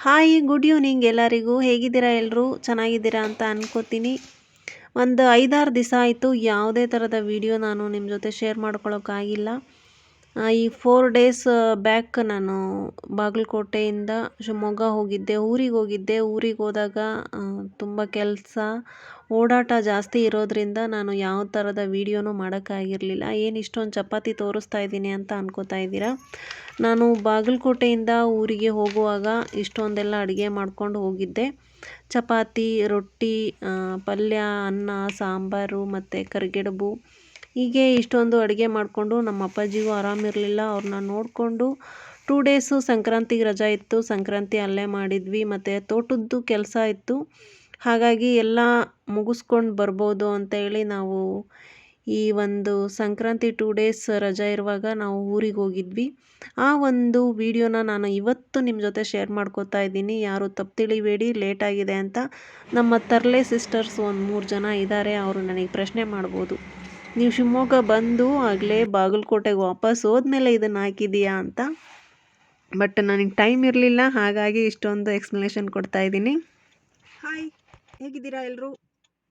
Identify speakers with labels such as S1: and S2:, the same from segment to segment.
S1: Hi good evening ಎಲ್ಲರಿಗೂ. ಹೇಗಿದ್ದೀರಾ ಎಲ್ಲರೂ ಚೆನ್ನಾಗಿದ್ದೀರಾ ಅಂತ ಅನ್ಕೋತೀನಿ. ಒಂದು ಐದಾರು ದಿವಸ ಆಯಿತು ಯಾವುದೇ ಥರದ ವಿಡಿಯೋ ನಾನು ನಿಮ್ಮ ಜೊತೆ ಶೇರ್ ಮಾಡ್ಕೊಳ್ಳೋಕ್ಕಾಗಿಲ್ಲ ಈ ಫೋರ್ ಡೇಸ್ ಬ್ಯಾಕ್ ನಾನು ಬಾಗಲಕೋಟೆಯಿಂದ ಶಿವಮೊಗ್ಗ ಹೋಗಿದ್ದೆ, ಊರಿಗೆ ಹೋಗಿದ್ದೆ. ಊರಿಗೆ ಹೋದಾಗ ತುಂಬ ಕೆಲಸ, ಓಡಾಟ ಜಾಸ್ತಿ ಇರೋದರಿಂದ ನಾನು ಯಾವ ಥರದ ವೀಡಿಯೋನೂ ಮಾಡೋಕ್ಕಾಗಿರಲಿಲ್ಲ ಏನು ಇಷ್ಟೊಂದು ಚಪಾತಿ ತೋರಿಸ್ತಾ ಇದ್ದೀನಿ ಅಂತ ಅನ್ಕೋತಾ ಇದ್ದೀರಾ? ನಾನು ಬಾಗಲಕೋಟೆಯಿಂದ ಊರಿಗೆ ಹೋಗುವಾಗ ಇಷ್ಟೊಂದೆಲ್ಲ ಅಡುಗೆ ಮಾಡ್ಕೊಂಡು ಹೋಗಿದ್ದೆ. ಚಪಾತಿ, ರೊಟ್ಟಿ ಪಲ್ಯ, ಅನ್ನ, ಸಾಂಬಾರು ಮತ್ತು ಕರಿಗಡುಬು. ಹೀಗೆ ಇಷ್ಟೊಂದು ಅಡುಗೆ ಮಾಡಿಕೊಂಡು ನಮ್ಮ ಅಪ್ಪಾಜಿಗೂ ಆರಾಮಿರಲಿಲ್ಲ ಅವ್ರನ್ನ ನೋಡಿಕೊಂಡು ಟೂ ಡೇಸು ಸಂಕ್ರಾಂತಿಗೆ ರಜಾ ಇತ್ತು. ಸಂಕ್ರಾಂತಿ ಅಲ್ಲೇ ಮಾಡಿದ್ವಿ. ಮತ್ತು ತೋಟದ್ದು ಕೆಲಸ ಇತ್ತು. ಹಾಗಾಗಿ ಎಲ್ಲ ಮುಗಿಸ್ಕೊಂಡು ಬರ್ಬೋದು ಅಂತೇಳಿ ನಾವು ಈ ಒಂದು ಸಂಕ್ರಾಂತಿ ಟೂ ಡೇಸ್ ರಜಾ ಇರುವಾಗ ನಾವು ಊರಿಗೆ ಹೋಗಿದ್ವಿ. ಆ ಒಂದು ವಿಡಿಯೋನ ನಾನು ಇವತ್ತು ನಿಮ್ಮ ಜೊತೆ ಶೇರ್ ಮಾಡ್ಕೋತಾ ಇದ್ದೀನಿ. ಯಾರು ತಪ್ಪು ತಿಳಿಬೇಡಿ ಲೇಟ್ ಆಗಿದೆ ಅಂತ. ನಮ್ಮ ತರ್ಲೆ ಸಿಸ್ಟರ್ಸ್ ಒಂದು ಮೂರು ಜನ ಇದ್ದಾರೆ ಅವರು ನನಗೆ ಪ್ರಶ್ನೆ ಮಾಡ್ಬೋದು. ನೀವು ಶಿವಮೊಗ್ಗ ಬಂದು ಆಗಲೇ ಬಾಗಲಕೋಟೆಗೆ ವಾಪಸ್ ಹೋದ್ಮೇಲೆ ಇದನ್ನು ಹಾಕಿದೀಯಾ ಅಂತ. ಬಟ್ ನನಗೆ ಟೈಮ್ ಇರಲಿಲ್ಲ, ಹಾಗಾಗಿ ಇಷ್ಟೊಂದು ಎಕ್ಸ್ಪ್ಲನೇಷನ್ ಕೊಡ್ತಾ ಇದ್ದೀನಿ. ಹಾಯ್, ಹೇಗಿದ್ದೀರಾ ಎಲ್ಲರೂ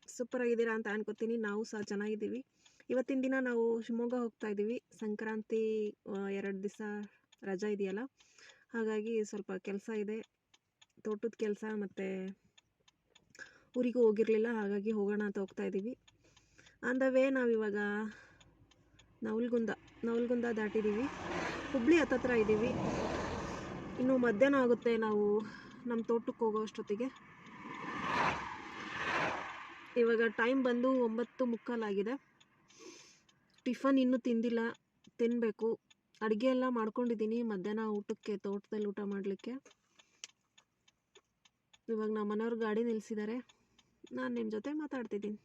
S1: ಸೂಪರ್ ಆಗಿದ್ದೀರಾ ಅಂತ ಅನ್ಕೋತೀನಿ. ನಾವು ಸಹ ಚೆನ್ನಾಗಿದ್ದೀವಿ. ಇವತ್ತಿನ ದಿನ ನಾವು ಶಿವಮೊಗ್ಗ ಹೋಗ್ತಾ ಇದ್ದೀವಿ. ಸಂಕ್ರಾಂತಿ ಎರಡು ದಿವಸ ರಜಾ ಇದೆಯಲ್ಲ, ಹಾಗಾಗಿ ಸ್ವಲ್ಪ ಕೆಲಸ ಇದೆ. ತೋಟದ ಕೆಲಸ ಮತ್ತು ಊರಿಗೂ ಹೋಗಿರಲಿಲ್ಲ, ಹಾಗಾಗಿ ಹೋಗೋಣ ಅಂತ ಹೋಗ್ತಾ ಇದ್ದೀವಿ. ಆನ್ ದ ವೇ ನಾವಿವಾಗ ನವಲ್ಗುಂದ ನವಲ್ಗುಂದ ದಾಟಿದ್ದೀವಿ ಹುಬ್ಳಿ ಹತ್ತತ್ರ ಇದ್ದೀವಿ ಇನ್ನು ಮಧ್ಯಾಹ್ನ ಆಗುತ್ತೆ ನಾವು ನಮ್ಮ ತೋಟಕ್ಕೆ ಹೋಗೋ ಅಷ್ಟೊತ್ತಿಗೆ. ಇವಾಗ ಟೈಮ್ ಬಂದು ಒಂಬತ್ತು ಮುಕ್ಕಾಲಾಗಿದೆ ಟಿಫನ್ ಇನ್ನೂ ತಿಂದಿಲ್ಲ ತಿನ್ನಬೇಕು ಅಡುಗೆ ಎಲ್ಲ ಮಾಡ್ಕೊಂಡಿದ್ದೀನಿ ಮಧ್ಯಾಹ್ನ ಊಟಕ್ಕೆ, ತೋಟದಲ್ಲಿ ಊಟ ಮಾಡಲಿಕ್ಕೆ. ಇವಾಗ ನಮ್ಮ ಮನೆಯವ್ರು ಗಾಡಿ ನಿಲ್ಲಿಸಿದ್ದಾರೆ ನಾನು ನಿಮ್ಮ ಜೊತೆ ಮಾತಾಡ್ತಿದ್ದೀನಿ.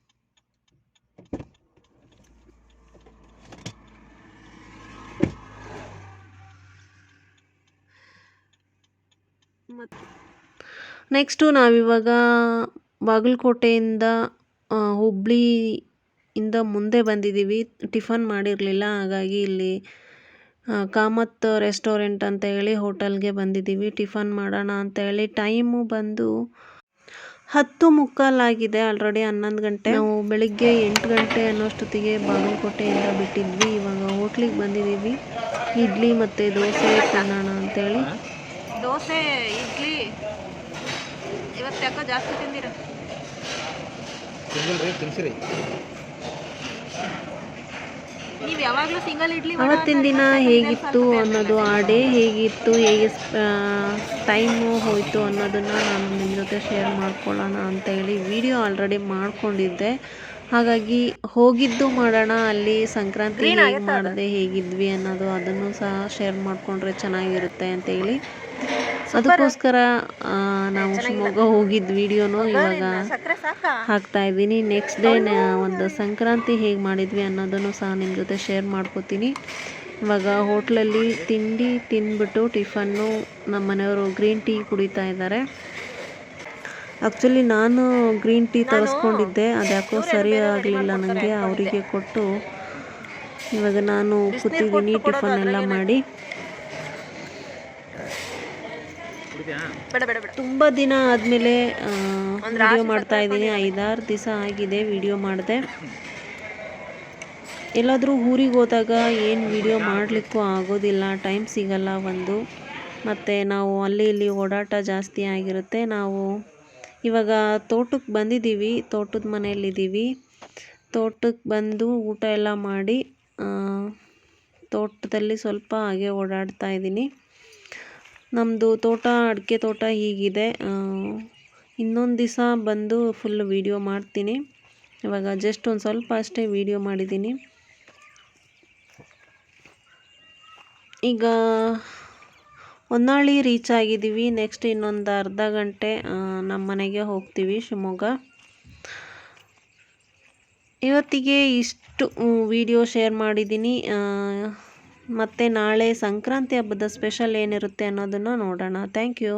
S1: ನೆಕ್ಸ್ಟು ನಾವಿವಾಗ ಬಾಗಲಕೋಟೆಯಿಂದ ಹುಬ್ಬಳ್ಳಿ ಇಂದ ಮುಂದೆ ಬಂದಿದ್ದೀವಿ. ಟಿಫನ್ ಮಾಡಿರಲಿಲ್ಲ, ಹಾಗಾಗಿ ಇಲ್ಲಿ ಕಾಮತ್ ರೆಸ್ಟೋರೆಂಟ್ ಅಂತ ಹೇಳಿ ಹೋಟೆಲ್ಗೆ ಬಂದಿದ್ದೀವಿ. ಟಿಫನ್ ಮಾಡೋಣ ಅಂತ ಹೇಳಿ ಟೈಮು ಬಂದು ಹತ್ತು ಮುಕ್ಕಾಲಾಗಿದೆ ಆಲ್ರೆಡಿ ಹನ್ನೊಂದು ಗಂಟೆ. ನಾವು ಬೆಳಿಗ್ಗೆ ಎಂಟು ಗಂಟೆ ಅನ್ನೋಷ್ಟೊತ್ತಿಗೆ ಬಾಗಲಕೋಟೆಯಿಂದ ಬಿಟ್ಟಿದ್ವಿ. ಇವಾಗ ಹೋಟ್ಲಿಗೆ ಬಂದಿದ್ದೀವಿ. ಇಡ್ಲಿ ಮತ್ತು ದೋಸೆ ತಿನ್ನೋಣ ಅಂತೇಳಿ. ದೋಸೆ ಇಡ್ಲಿ. ಇವತ್ತು ಯಾಕೋ ಜಾಸ್ತಿ ತಿಂದಿರ?
S2: ತಿನ್ಸಿರಿ
S1: ನೀವು ಯಾವಾಗಲೂ ಸಿಂಗಲ್ ಇಡ್ಲಿ ಅವತ್ತಿನ ದಿನ ಹೇಗಿತ್ತು ಅನ್ನೋದು ಆ ಡೇ ಹೇಗಿತ್ತು ಹೇಗೆ ಟೈಮು ಹೋಯಿತು ಅನ್ನೋದನ್ನು ನಾನು ನಿಮ್ಮ ಜೊತೆ ಶೇರ್ ಮಾಡ್ಕೊಳ್ಳೋಣ ಅಂತ ಹೇಳಿ ವಿಡಿಯೋ ಆಲ್ರೆಡಿ ಮಾಡ್ಕೊಂಡಿದ್ದೆ. ಹಾಗಾಗಿ ಹೋಗಿದ್ದು ಮಾಡೋಣ ಅಲ್ಲಿ ಸಂಕ್ರಾಂತಿ ಹೇಗೆ ಮಾಡಿದೆ ಹೇಗಿದ್ವಿ ಅನ್ನೋದು ಅದನ್ನು ಸಹ ಶೇರ್ ಮಾಡಿಕೊಂಡ್ರೆ ಚೆನ್ನಾಗಿರುತ್ತೆ ಅಂತ ಹೇಳಿ ಅದಕ್ಕೋಸ್ಕರ ನಾವು ಶಿವಮೊಗ್ಗ ಹೋಗಿದ್ದ ವಿಡಿಯೋನು ಇವಾಗ ಹಾಕ್ತಾ ಇದ್ದೀನಿ. ನೆಕ್ಸ್ಟ್ ಡೇ ಒಂದು ಸಂಕ್ರಾಂತಿ ಹೇಗೆ ಮಾಡಿದ್ವಿ ಅನ್ನೋದನ್ನು ಸಹ ನಿಮ್ಮ ಜೊತೆ ಶೇರ್ ಮಾಡ್ಕೋತೀನಿ. ಇವಾಗ ಹೋಟ್ಲಲ್ಲಿ ತಿಂಡಿ ತಿಂದ್ಬಿಟ್ಟು ಟಿಫನ್ನು ನಮ್ಮ ಮನೆಯವರು ಗ್ರೀನ್ ಟೀ ಕುಡಿತಾ ಇದ್ದಾರೆ. ಆ್ಯಕ್ಚುಲಿ ನಾನು ಗ್ರೀನ್ ಟೀ ತರಿಸ್ಕೊಂಡಿದ್ದೆ. ಅದ್ಯಾಕೋ ಸರಿ ಆಗಲಿಲ್ಲ ನನಗೆ ಅವರಿಗೆ ಕೊಟ್ಟು ಇವಾಗ ನಾನು ಕೂತಿದ್ದೀನಿ ಟಿಫನ್ ಎಲ್ಲ ಮಾಡಿ. ತುಂಬ ದಿನ ಆದಮೇಲೆ ವಿಡಿಯೋ ಮಾಡ್ತಾ ಇದ್ದೀನಿ ಐದಾರು ದಿವಸ ಆಗಿದೆ ವಿಡಿಯೋ ಮಾಡಿದೆ. ಎಲ್ಲಾದರೂ ಊರಿಗೆ ಹೋದಾಗ ಏನು ವಿಡಿಯೋ ಮಾಡಲಿಕ್ಕೂ ಆಗೋದಿಲ್ಲ. ಟೈಮ್ ಸಿಗಲ್ಲ ಒಂದು. ಮತ್ತು ನಾವು ಅಲ್ಲಿ ಇಲ್ಲಿ ಓಡಾಟ ಜಾಸ್ತಿ ಆಗಿರುತ್ತೆ. ನಾವು ಇವಾಗ ತೋಟಕ್ಕೆ ಬಂದಿದ್ದೀವಿ. ತೋಟದ ಮನೆಯಲ್ಲಿದ್ದೀವಿ ತೋಟಕ್ಕೆ ಬಂದು ಊಟ ಎಲ್ಲ ಮಾಡಿ ತೋಟದಲ್ಲಿ ಸ್ವಲ್ಪ ಹಾಗೆ ಓಡಾಡ್ತಾ ಇದ್ದೀನಿ ನಮ್ಮದು ತೋಟ, ಅಡಿಕೆ ತೋಟ ಹೀಗಿದೆ. ಇನ್ನೊಂದು ದಿವಸ ಬಂದು ಫುಲ್ ವೀಡಿಯೋ ಮಾಡ್ತೀನಿ. ಇವಾಗ ಜಸ್ಟ್ ಒಂದು ಸ್ವಲ್ಪ ಅಷ್ಟೇ ವೀಡಿಯೋ ಮಾಡಿದ್ದೀನಿ. ಈಗ ಹೊನ್ನಾಳಿ ರೀಚ್ ಆಗಿದ್ದೀವಿ. ನೆಕ್ಸ್ಟ್ ಇನ್ನೊಂದು ಅರ್ಧ ಗಂಟೆ ನಮ್ಮ ಮನೆಗೆ ಹೋಗ್ತೀವಿ ಶಿವಮೊಗ್ಗ. ಇವತ್ತಿಗೆ ಇಷ್ಟು ವಿಡಿಯೋ ಶೇರ್ ಮಾಡಿದ್ದೀನಿ. ಮತ್ತೆ ನಾಳೆ ಸಂಕ್ರಾಂತಿ ಹಬ್ಬದ ಸ್ಪೆಷಲ್ ಏನಿರುತ್ತೆ ಅನ್ನೋದನ್ನ ನೋಡೋಣ. Thank you